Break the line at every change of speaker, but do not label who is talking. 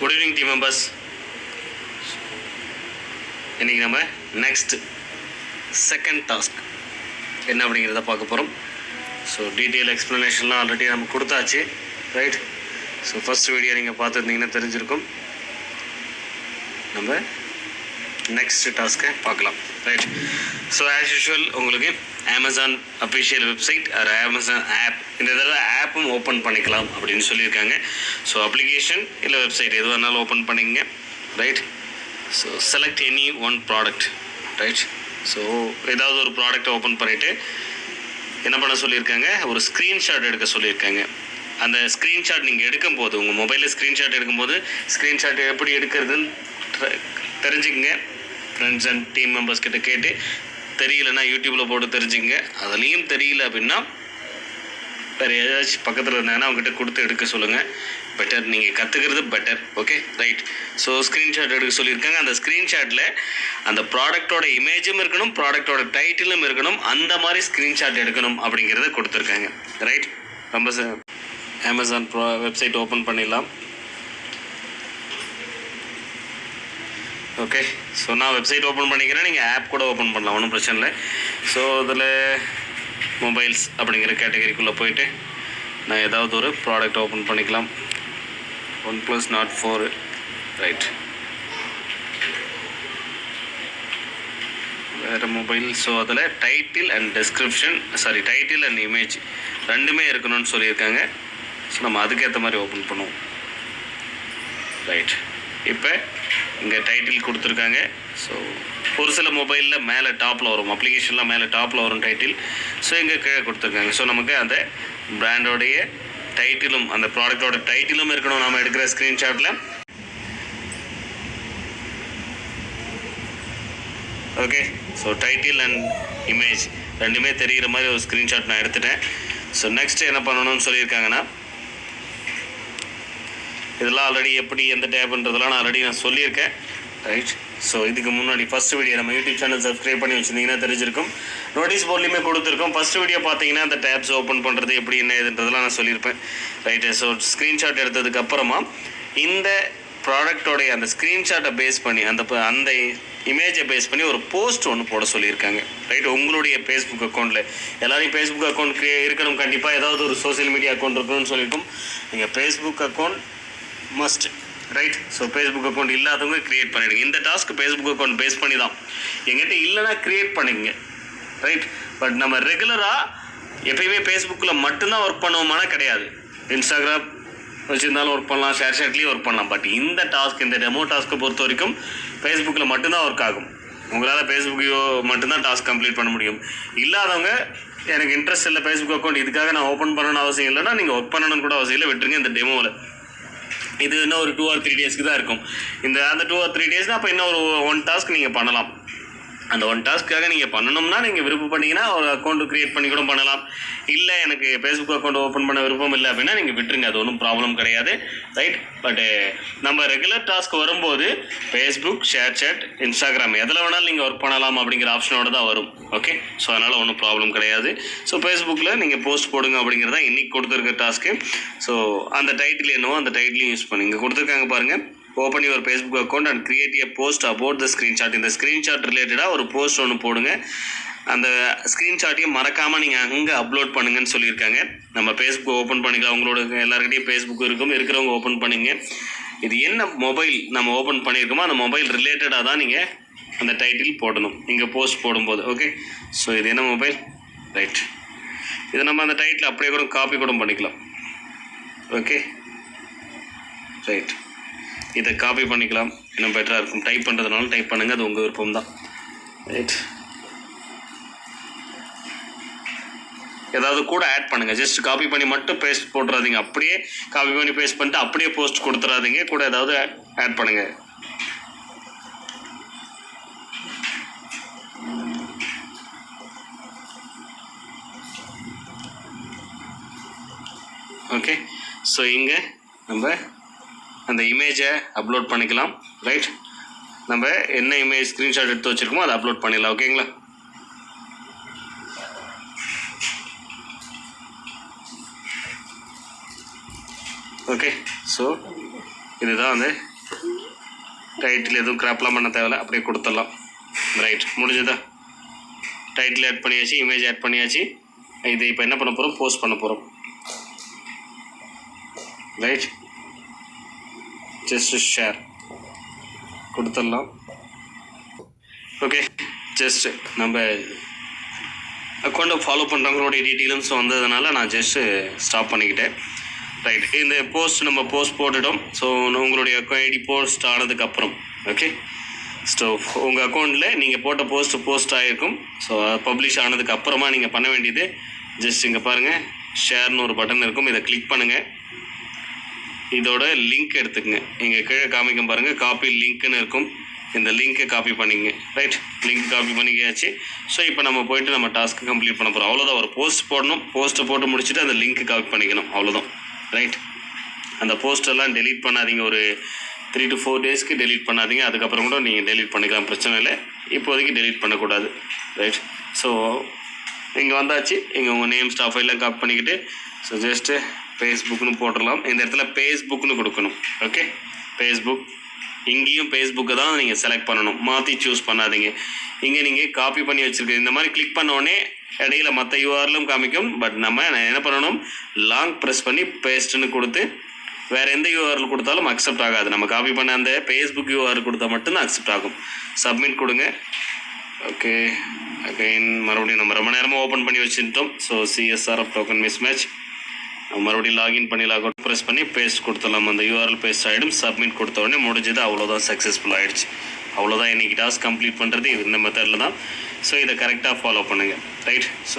Good evening team members இன்றைக்கி நம்ம next second task என்ன அப்படிங்கிறத பார்க்க போகிறோம் ஸோ டீட்டெயில் எக்ஸ்ப்ளனேஷன்லாம் ஆல்ரெடி நம்ம கொடுத்தாச்சு ரைட் ஸோ ஃபஸ்ட் வீடியோ நீங்கள் பார்த்துருந்தீங்கன்னா தெரிஞ்சிருக்கும். நம்ம நெக்ஸ்ட் டாஸ்க்கை பார்க்கலாம். ரைட் ஸோ ஆஸ் யூஷுவல் உங்களுக்கு அமேசான் அஃபிஷியல் வெப்சைட் அது அமேசான் ஆப் இந்த இதில் ஆப்பும் ஓப்பன் பண்ணிக்கலாம் அப்படின்னு சொல்லியிருக்காங்க. ஸோ அப்ளிகேஷன் இல்லை வெப்சைட் எது வேணாலும் ஓப்பன் பண்ணிங்க right so select any one product right so ஏதாவது ஒரு ப்ராடக்ட்டை ஓப்பன் பண்ணிவிட்டு என்ன பண்ண சொல்லியிருக்காங்க? ஒரு ஸ்க்ரீன்ஷாட் எடுக்க சொல்லியிருக்காங்க. அந்த ஸ்க்ரீன்ஷாட் நீங்கள் எடுக்கும்போது உங்கள் மொபைலில் ஸ்க்ரீன்ஷாட் எடுக்கும்போது ஸ்க்ரீன்ஷாட் எப்படி எடுக்கிறதுன்னு தெரிஞ்சுக்கங்க. ஃப்ரெண்ட்ஸ் அண்ட் டீம் மெம்பர்ஸ் கிட்ட கேட்டு தெரியலன்னா யூடியூப்பில் போட்டு தெரிஞ்சுங்க அதுலேயும் தெரியல அப்படின்னா வேறு ஏதாச்சும் பக்கத்தில் இருந்தாங்கன்னா அவங்ககிட்ட கொடுத்து எடுக்க சொல்லுங்கள் பெட்டர் நீங்கள் கற்றுக்கிறது better okay right so screenshot எடுக்க சொல்லியிருக்காங்க. அந்த ஸ்க்ரீன்ஷாட்டில் அந்த ப்ராடக்ட்டோட இமேஜும் இருக்கணும் ப்ராடக்ட்டோட டைட்டிலும் இருக்கணும் அந்த மாதிரி ஸ்க்ரீன்ஷாட் எடுக்கணும் அப்படிங்கிறத கொடுத்துருக்காங்க. ரைட் ரொம்ப அமேசான் ப்ரா வெப்சைட் ஓப்பன் பண்ணிடலாம். ஓகே ஸோ நான் வெப்சைட் ஓப்பன் பண்ணிக்கிறேன். நீங்கள் ஆப் கூட ஓப்பன் பண்ணலாம் ஒன்றும் பிரச்சனை இல்லை. ஸோ அதில் மொபைல்ஸ் அப்படிங்கிற கேட்டகரிக்குள்ளே போயிட்டு நான் ஏதாவது ஒரு ப்ராடக்ட் ஓப்பன் பண்ணிக்கலாம். One plus Nord four right வேறு மொபைல் ஸோ அதில் title and description sorry title and image ரெண்டுமே இருக்கணும்னு சொல்லியிருக்காங்க. ஸோ நம்ம அதுக்கேற்ற மாதிரி ஓப்பன் பண்ணுவோம். ரைட் இப்போ இங்கே டைட்டில் கொடுத்துருக்காங்க. ஸோ ஒரு சில மொபைலில் மேலே டாப்பில் வரும். அப்ளிகேஷன்லாம் மேலே டாப்பில் வரும் டைட்டில் ஸோ இங்கே கீழே கொடுத்துருக்காங்க. ஸோ நமக்கு அந்த பிராண்டோடைய டைட்டிலும் அந்த ப்ராடக்டோட டைட்டிலும் இருக்கணும். நம்ம எடுக்கிற ஸ்க்ரீன்ஷாட்டில் okay so title and image ரெண்டுமே தெரிகிற மாதிரி ஒரு ஸ்க்ரீன்ஷாட் நான் எடுத்துட்டேன். ஸோ நெக்ஸ்ட் என்ன பண்ணணும்னு சொல்லியிருக்காங்கன்னா இதெல்லாம் ஆல்ரெடி எப்படி எந்த டேப்ன்றதெல்லாம் நான் ஆல்ரெடி நான் சொல்லியிருக்கேன். ரைட் ஸோ இதுக்கு முன்னாடி ஃபஸ்ட் வீடியோ நம்ம யூடியூப் சேனல் சப்ஸ்கிரைப் பண்ணி வச்சிருந்தீங்கன்னா தெரிஞ்சிருக்கும். நோட்டீஸ் போர்ட்லேயுமே கொடுத்துருக்கோம். ஃபஸ்ட் வீடியோ பார்த்தீங்கன்னா அந்த டேப்ஸ் ஓப்பன் பண்ணுறது எப்படி என்ன இதுன்றதெல்லாம் நான் சொல்லியிருப்பேன். ரைட்டு ஸோ ஸ்க்ரீன்ஷாட் எடுத்ததுக்கப்புறமா இந்த ப்ராடக்டோடைய அந்த ஸ்க்ரீன்ஷாட்டை பேஸ் பண்ணி அந்த அந்த இமேஜை பேஸ் பண்ணி ஒரு போஸ்ட் ஒன்று போட சொல்லியிருக்காங்க. ரைட் உங்களுடைய ஃபேஸ்புக் அக்கௌண்ட்டில் எல்லோரையும் ஃபேஸ்புக் அக்கௌண்ட் இருக்கணும். கண்டிப்பாக ஏதாவது ஒரு சோஷியல் மீடியா அக்கௌண்ட் இருக்கணும்னு சொல்லியிருக்கோம். நீங்கள் Facebook account must right so Facebook account இல்லாதவங்க க்ரியேட் பண்ணிடுங்க. இந்த டாஸ்க் ஃபேஸ்புக் அக்கௌண்ட் பேஸ் பண்ணி தான் எங்கிட்ட இல்லைன்னா க்ரியேட் பண்ணுங்க ரைட் பட் நம்ம ரெகுலராக எப்பயுமே ஃபேஸ்புக்கில் மட்டும்தான் ஒர்க் பண்ணுவோமானா கிடையாது. இன்ஸ்டாகிராம் வச்சுருந்தாலும் ஒர்க் பண்ணலாம். ஷேர் ஷேட்லேயும் ஒர்க் பண்ணலாம். பட் இந்த டாஸ்க் இந்த டெமோ டாஸ்க்கை பொறுத்த வரைக்கும் ஃபேஸ்புக்கில் மட்டும்தான் ஒர்க் ஆகும். உங்களால் ஃபேஸ்புக்கையோ மட்டும்தான் டாஸ்க் கம்ப்ளீட் பண்ண முடியும். இல்லாதவங்க எனக்கு இன்ட்ரெஸ்ட் இல்லை ஃபேஸ்புக் அக்கௌண்ட் இதுக்காக நான் ஓப்பன் பண்ணணும்னு அவசியம் இல்லைன்னா நீங்கள் ஒர்க் பண்ணணும்னு கூட அவசியம் இல்லை. விட்டுருங்க இந்த டெமோவில் இது இன்னும் ஒரு டூ ஆர் த்ரீ டேஸ்க்கு தான் இருக்கும். இந்த அந்த டூ ஆர் த்ரீ டேஸ்னால் அப்போ இன்னும் ஒரு ஒன் டாஸ்க் நீங்கள் பண்ணலாம். அந்த ஒன் டாஸ்க்காக நீங்கள் பண்ணணும்னா நீங்கள் விருப்பப்பட்டீங்கன்னா ஒரு அக்கௌண்ட் க்ரியேட் பண்ணி கூட பண்ணலாம். இல்லை எனக்கு ஃபேஸ்புக் அக்கௌண்ட் ஓப்பன் பண்ண விருப்பம் இல்லை அப்படின்னா நீங்கள் விட்டுருங்க அது ஒன்றும் ப்ராப்ளம் கிடையாது. ரைட் பட்டு eh, நம்ம ரெகுலர் டாஸ்க் வரும்போது ஃபேஸ்புக் ஷேர் சேட் இன்ஸ்டாகிராம் எதில் வேணாலும் நீங்கள் ஒர்க் பண்ணலாம் அப்படிங்கிற ஆப்ஷனோட தான் வரும். ஓகே ஸோ அதனால் ஒன்றும் ப்ராப்ளம் கிடையாது. ஸோ ஃபேஸ்புக்கில் நீங்கள் போஸ்ட் போடுங்க அப்படிங்கிறதான் இன்றைக்கி கொடுத்துருக்க டாஸ்க்கு ஸோ அந்த டைட்டில் என்னவோ அந்த டைட்டிலையும் யூஸ் பண்ணி. இங்கே கொடுத்துருக்காங்க பாருங்கள் open your Facebook account and create a post about the screenshot இந்த ஸ்க்ரீன்ஷாட் ரிலேட்டடாக ஒரு போஸ்ட் ஒன்று போடுங்க. அந்த ஸ்க்ரீன்ஷாட்டையும் மறக்காமல் நீங்கள் அங்கே அப்லோட் பண்ணுங்கன்னு சொல்லியிருக்காங்க. நம்ம ஃபேஸ்புக் ஓப்பன் பண்ணிக்கலாம். உங்களோட எல்லாருக்கிட்டையும் ஃபேஸ்புக் இருக்கும். இருக்கிறவங்க ஓப்பன் பண்ணிங்க. இது என்ன மொபைல் நம்ம ஓப்பன் பண்ணியிருக்கோமோ அந்த மொபைல் ரிலேட்டடாக தான் நீங்கள் அந்த டைட்டில் போடணும். நீங்கள் போஸ்ட் போடும்போது ஓகே ஸோ இது என்ன மொபைல் ரைட் இதை நம்ம அந்த டைட்டில் அப்படியே கூட காப்பி கூட பண்ணிக்கலாம். ஓகே ரைட் இதை காப்பி பண்ணிக்கலாம். இன்னும் பெட்டராக இருக்கும். டைப் பண்ணுறதுனால டைப் பண்ணுங்கள் அது உங்கள் விருப்பம் தான். ரைட் ஏதாவது கூட ஆட் பண்ணுங்கள் ஜஸ்ட் காப்பி பண்ணி மட்டும் பேஸ்ட் போட்டுறாதீங்க. அப்படியே காப்பி பண்ணி பேஸ்ட் பண்ணிட்டு அப்படியே போஸ்ட் கொடுத்துறாதீங்க. கூட ஏதாவது ஆட் பண்ணுங்கள் ஓகே ஸோ இங்கே நம்ம அந்த இமேஜை அப்லோட் பண்ணிக்கலாம் ரைட் நம்ம என்ன இமேஜ் ஸ்க்ரீன்ஷாட் எடுத்து வச்சுருக்கோமோ அதை அப்லோட் பண்ணிடலாம் ஓகேங்களா ஓகே ஸோ இதுதான் வந்து டைட்டில் எதுவும் கிராப்லாம் பண்ண தேவையில்ல அப்படியே கொடுத்துடலாம் ரைட் முடிஞ்சதா? டைட்டில் ஆட் பண்ணியாச்சு இமேஜ் ஆட் பண்ணியாச்சு. இது இப்போ என்ன பண்ண போகிறோம் போஸ்ட் பண்ண போகிறோம் ரைட் ஜஸ்ட் ஷேர் கொடுத்துடலாம். ஓகே ஜஸ்ட் நம்ம அக்கௌண்ட்டை ஃபாலோ பண்ணுறவங்களுடைய டீட்டெயில்ஸ் வந்ததுனால நான் ஜஸ்ட்டு ஸ்டாப் பண்ணிக்கிட்டேன். ரைட் இந்த போஸ்ட் நம்ம போஸ்ட் போட்டுட்டோம். ஸோ உங்களுடைய ஐடி போஸ்ட் ஆனதுக்கப்புறம் ஓகே ஸோ உங்கள் அக்கௌண்ட்டில் நீங்கள் போட்ட போஸ்ட் போஸ்ட் ஆகிருக்கும் ஸோ பப்ளிஷ் ஆனதுக்கு அப்புறமா நீங்கள் பண்ண வேண்டியது ஜஸ்ட் இங்கே பாருங்கள் ஷேர்னு ஒரு பட்டன் இருக்கும். இதை கிளிக் பண்ணுங்கள் இதோட லிங்க் எடுத்துக்கங்க. இங்கே கீழே காமிக்கும் பாருங்கள் காப்பி லிங்க்னு இருக்கும். இந்த லிங்க்கை காப்பி பண்ணிங்க ரைட் லிங்க் காப்பி பண்ணிக்காச்சு ஸோ இப்போ நம்ம போயிட்டு நம்ம டாஸ்க்கு கம்ப்ளீட் பண்ண போகிறோம் அவ்வளோதான் ஒரு போஸ்ட் போடணும். போஸ்ட்டை போட்டு முடிச்சுட்டு அந்த லிங்க்கு காப்பி பண்ணிக்கணும். அவ்வளோதான் ரைட் அந்த போஸ்டெல்லாம் டெலீட் பண்ணாதீங்க. ஒரு த்ரீ டு ஃபோர் டேஸ்க்கு டெலீட் பண்ணாதீங்க. அதுக்கப்புறம் கூட நீங்கள் டெலீட் பண்ணிக்கலாம். பிரச்சனை இல்லை. இப்போதைக்கு டெலீட் பண்ணக்கூடாது. ரைட் ஸோ இங்கே வந்தாச்சு. இங்கே உங்கள் நேம் ஸ்டாஃப் எல்லாம் காப்பி பண்ணிக்கிட்டு ஸோ ஜஸ்ட்டு ஃபேஸ்புக்னு போட்டுடலாம் இந்த இடத்துல ஃபேஸ்புக்னு கொடுக்கணும். ஓகே ஃபேஸ்புக் இங்கேயும் ஃபேஸ்புக்கை தான் நீங்கள் செலக்ட் பண்ணணும். மாற்றி சூஸ் பண்ணாதீங்க. இங்கே நீங்கள் காப்பி பண்ணி வச்சுருக்கீங்க. இந்த மாதிரி கிளிக் பண்ணோடனே இடையில மற்ற யூஆர்லும் காமிக்கும். பட் நம்ம என்ன பண்ணணும்? லாங் ப்ரெஸ் பண்ணி பேஸ்ட்டுன்னு கொடுத்து வேறு எந்த யூஆர்எல் கொடுத்தாலும் அக்செப்ட் ஆகாது. நம்ம காப்பி பண்ண அந்த ஃபேஸ்புக் யூஆர் கொடுத்தா மட்டும்தான் அக்செப்ட் ஆகும். சப்மிட் கொடுங்க. ஓகே அகைன் மறுபடியும் நம்ம ரொம்ப நேரமாக ஓப்பன் பண்ணி வச்சுட்டோம். So CSRF token mismatch மறுபடியும் லாகின் பண்ணி லாக் அவுட் ப்ரெஸ் பண்ணி பேஸ்ட் கொடுத்துடலாம். அந்த யூஆர்எல் பேஸ்ட் ஆகிடும் சப்மிட் கொடுத்த உடனே முடிஞ்சது. அவ்வளோதான் சக்ஸஸ்ஃபுல் ஆகிடுச்சு அவ்வளோதான் இன்றைக்கி டாஸ்க் கம்ப்ளீட் பண்ணுறது இந்த மெத்தடில் தான். ஸோ இதை கரெக்டாக ஃபாலோ பண்ணுங்கள் ரைட் ஸோ